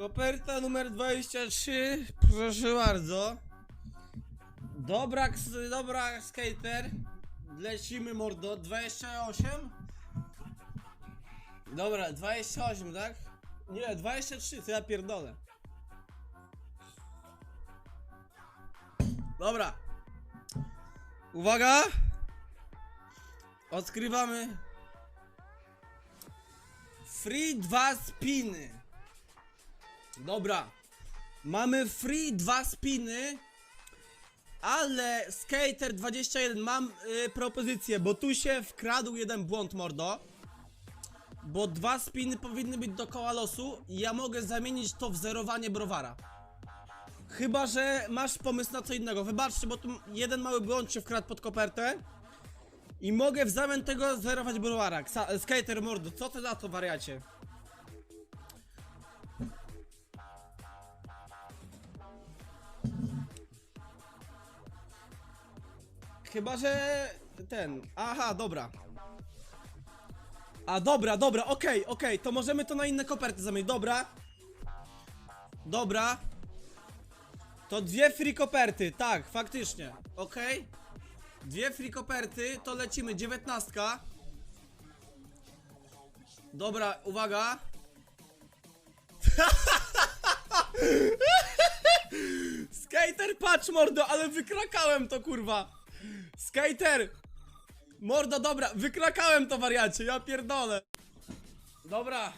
Koperta numer 23, proszę bardzo. Dobra, dobra skater. Lecimy mordo, 28? Dobra, 28, tak? Nie, 23, to ja pierdolę. Dobra. Uwaga! Odkrywamy. Free dwa spiny. Dobra. Mamy free dwa spiny. Ale Skater 21 mam y, propozycję, bo tu się wkradł jeden błąd mordo. Bo dwa spiny powinny być dookoła losu i ja mogę zamienić to w zerowanie browara. Chyba, że masz pomysł na co innego. Wybaczcie, bo tu jeden mały błąd się wkradł pod kopertę. I mogę w zamian tego zerować browara. Skater mordo, co ty na to wariacie? Chyba, że ten. Aha, dobra. A dobra, dobra, okej, okej, to możemy to na inne koperty zamienić. Dobra. Dobra. To dwie free koperty, tak, faktycznie. Okej. Dwie free koperty, to lecimy. Dziewiętnastka. Dobra, uwaga. Skater, patrz mordo, ale wykrakałem to kurwa. Skater! Mordo, dobra, wykrakałem to wariacie, ja pierdolę. Dobra.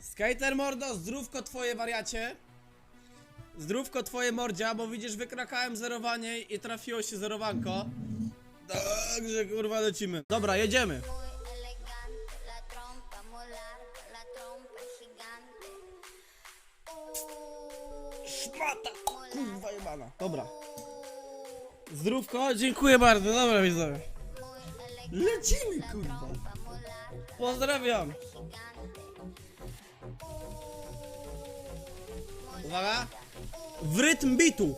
Skater mordo, zdrówko twoje wariacie. Zdrówko twoje mordzia, bo widzisz, wykrakałem zerowanie i trafiło się zerowanko. Także kurwa lecimy. Dobra, jedziemy. Szmata, kurwa jebana. Dobra. Zdrówko, dziękuję bardzo, dobra widzowie. Lecimy kurwa. Pozdrawiam. Uwaga. W rytm bitu.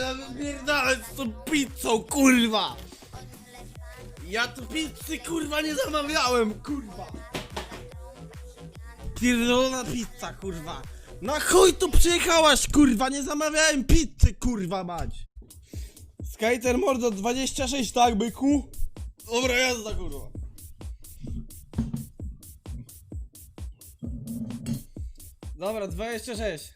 Ja wypierdalę z tą pizzą, kurwa! Ja tu pizzy kurwa nie zamawiałem, kurwa! Pierdolona pizza, kurwa! Na chuj tu przyjechałaś, kurwa! Nie zamawiałem pizzy, kurwa mać! Skater mordo 26, tak byku? Dobra jazda, kurwa! Dobra, 26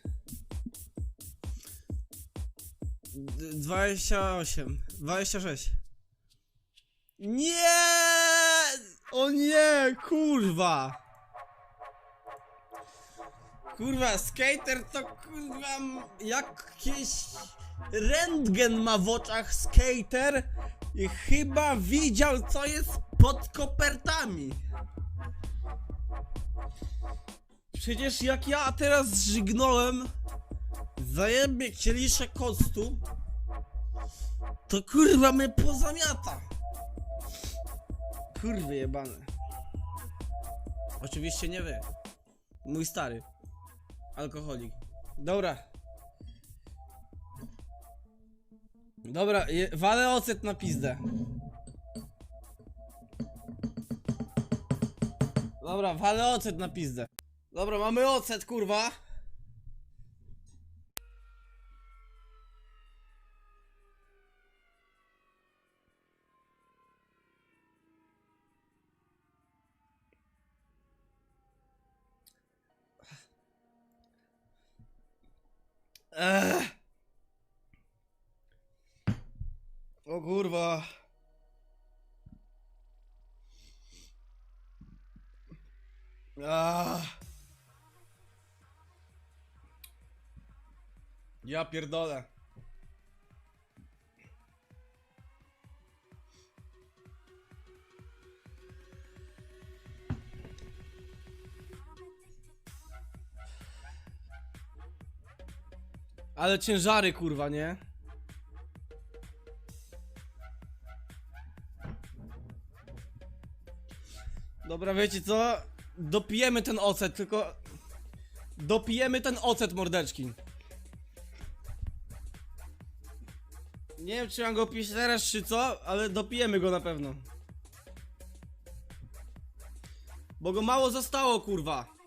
D- 28 26 Nie! O nie, kurwa! Kurwa, skater to kurwa jakieś rentgen ma w oczach skater i chyba widział co jest pod kopertami. Przecież jak ja teraz zżygnąłem zajebie kieliszek kostu to kurwa mnie pozamiata. Kurwy jebane. Oczywiście nie wy. Mój stary. Alkoholik. Dobra. Dobra, je, walę ocet na pizdę. Dobra, walę ocet na pizdę. Dobra, mamy ocet, kurwa. Ech. O kurwa. Ah. Ja pierdolę. Ale ciężary kurwa, nie? Dobra, wiecie co? Dopijemy ten ocet, tylko... Dopijemy ten ocet, mordeczki. Nie wiem, czy mam go pić teraz, czy co, ale dopijemy go na pewno. Bo go mało zostało, kurwa.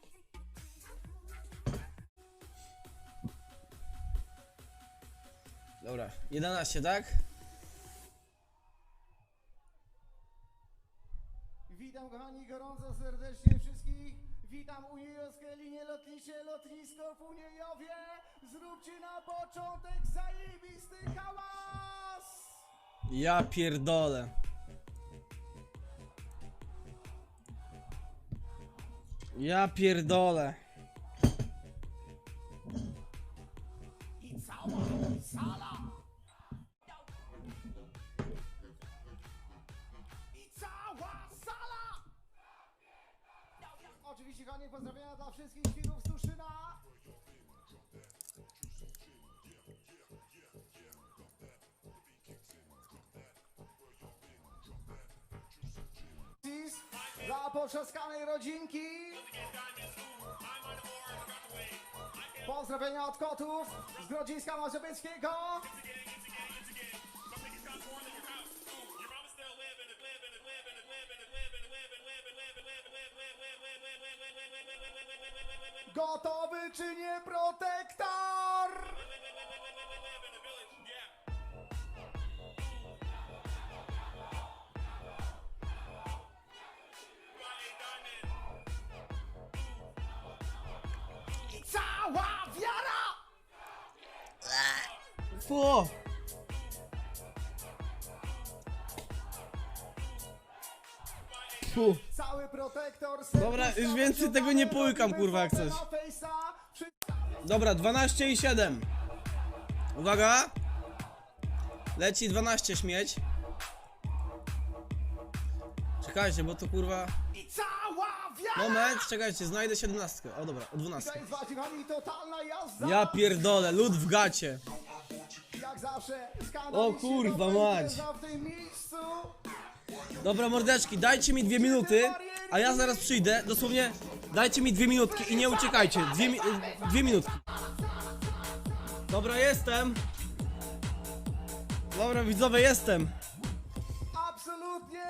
Dobra, 11, tak? Witam kochani gorąco serdecznie wszystkich. Witam Uniejowskie linie lotnicze, lotnisko w Uniejowie. Zróbcie na początek zajebisty hałas! Ja pierdolę. Ja pierdolę. I cała sala! Dla potrzaskanej rodzinki. Pozdrowienia od kotów z Grodziska Mazowieckiego. Gotowy czy nie protektor? I cała wiara! Fu. Fu. Cały protektor Dobra, już więcej tego nie połykam, kurwa, jak coś. Dobra, 12 i 7. Uwaga. Leci 12 śmieć. Czekajcie, bo to kurwa... I cała wiara! Moment, czekajcie, znajdę 17. O dobra, o 12. To jest właśnie kochani, totalna jazda! Ja pierdolę, lód w gacie. Jak zawsze O kurwa mać. impreza w tym miejscu. Dobra, mordeczki, dajcie mi dwie minuty, a ja zaraz przyjdę. Dosłownie, dajcie mi dwie minutki i nie uciekajcie. Dwie, mi- dwie minutki. Dobra, jestem. Dobra, widzowie, jestem.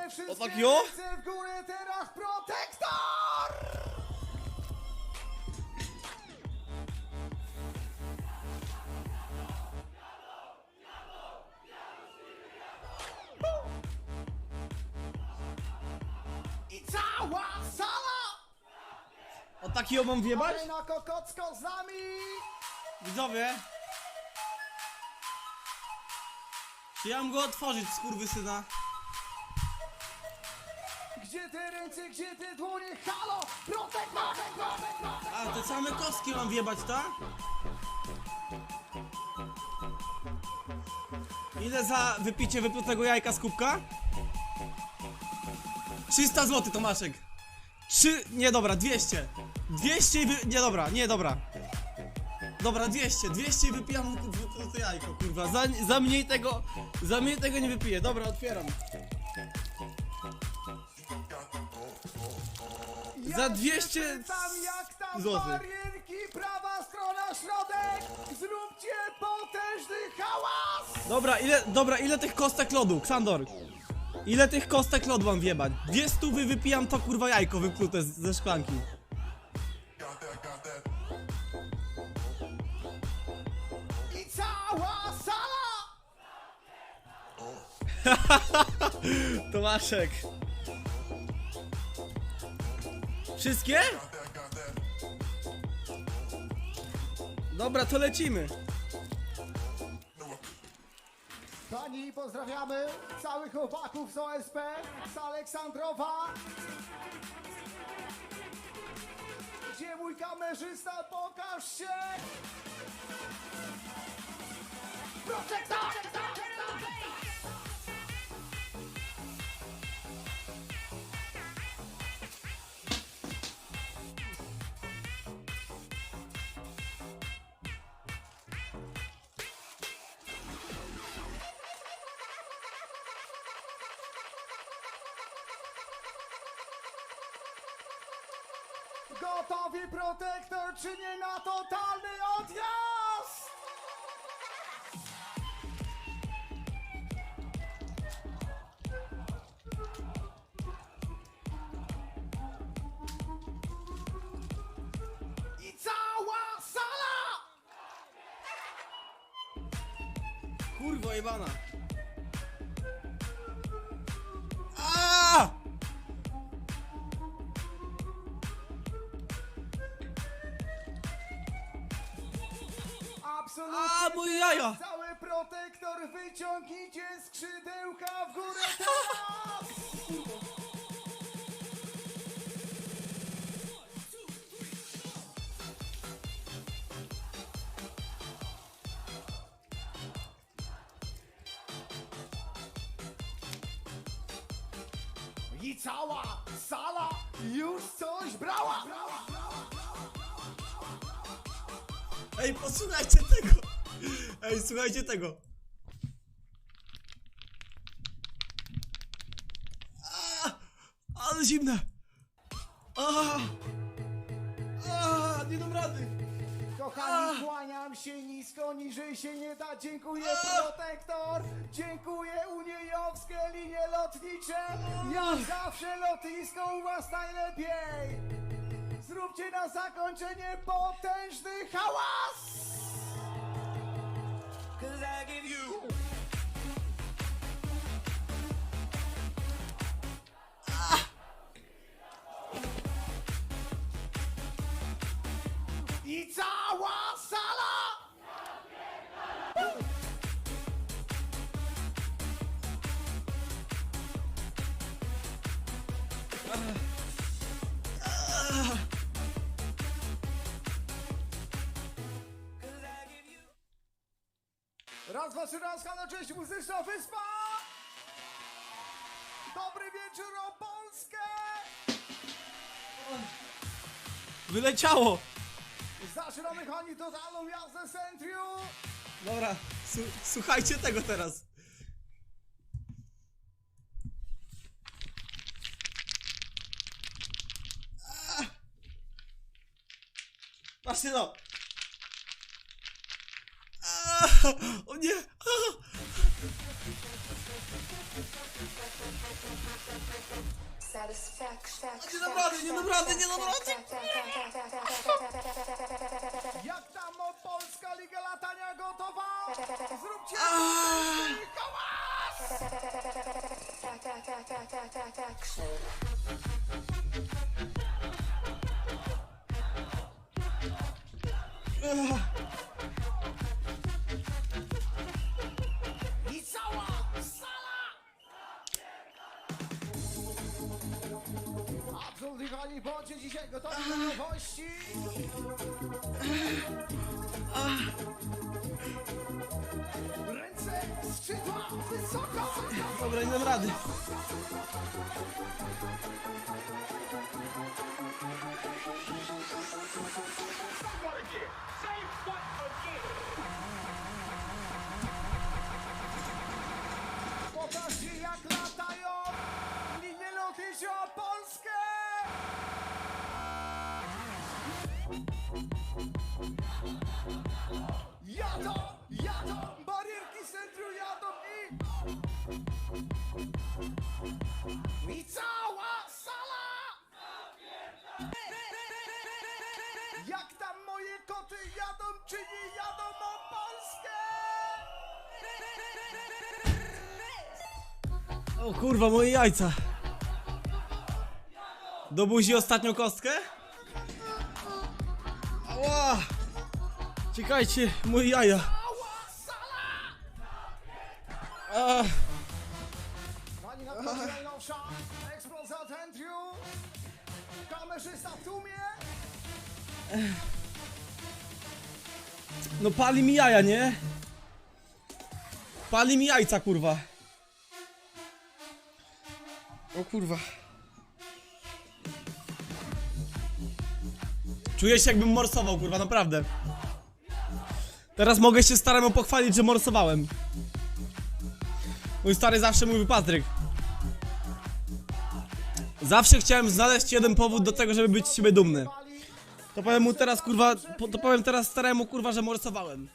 O tak jo? w górę teraz protektor! I cała sala! O taki ją mam wjebać? Arena Kokocko z nami! Widzowie. Czy ja mam go otworzyć, skurwysyna? Gdzie te ręce, gdzie te dłonie? Halo! Protektor! protektor! A, te same kostki mam wjebać, tak? Ile za wypicie wyplutego jajka z kubka? 300 zł, Tomaszek. 3, nie dobra, 200. 200 i wy... nie dobra, nie dobra. Dobra, 200, 200 i wypijam wyplute jajko, kurwa. Za, za mniej tego, za mniej tego nie wypiję. Dobra, otwieram. Za się 200 pytam, jak tam złotych. barierki, prawa strona, środek! Zróbcie potężny hałas! Dobra, ile, dobra, ile tych kostek lodu, Ksandor? Ile tych kostek lodu mam wjebać? Dwie stówy wypijam to kurwa jajko wyplute z, ze szklanki. I cała sala! Tomaszek. Wszystkie? Dobra, to lecimy. Pani, pozdrawiamy całych chłopaków z OSP, z Aleksandrowa. Gdzie mój kamerzysta? Pokaż się! Proszę, Protektor! Gotowi protektor, czy nie na totalny odjazd? I sala! Kurwa jebana. Wyciągnijcie skrzydełka w górę teraz! I cała sala już coś brała! Ej, posłuchajcie tego! Ej, słuchajcie tego! A, ale zimne! A, a, nie dam rady! Kochani, kłaniam się nisko, niżej się nie da. Dziękuję protektor, dziękuję Uniejowskie linie lotnicze. Jak zawsze lotnisko u was najlepiej. Zróbcie na zakończenie potężny hałas! Raz, halo, cześć, muzyczna wyspa! Dobry wieczór, o Polskę! Wyleciało! Zaczynamy, kochani, totalną jazdę Centrium! Dobra, su- słuchajcie tego teraz. Patrzcie no! A! O nie! A! Satisfaction. Nie dam rady, nie dam rady, nie dam rady! Jak tam o Polska Liga Latania gotowa? Zróbcie A! hałas! I kochani, bądźcie dzisiaj gotowi do nowości! Ręce, skrzydła, wysoko! Dobra, nie dam rady. Jadą, jadą, barierki centrum jadą i... I cała sala! Jak tam moje koty jadą, czy nie jadą o Polskę? O kurwa, moje jajca. Do ostatnią kostkę? Ała! Czekajcie, moje jaja. Ach, Pani nadchodzi najnowsza eksplozja Tentriu. Kamerzysta w tłumie. no pali mi jaja, nie? Pali mi jajca, kurwa. O kurwa. Czuję się jakbym morsował, kurwa, naprawdę. Teraz mogę się staremu pochwalić, że morsowałem. Mój stary zawsze mówi Patryk. Zawsze chciałem znaleźć jeden powód do tego, żeby być z siebie dumny. To powiem mu teraz, kurwa, to powiem teraz staremu, kurwa, że morsowałem.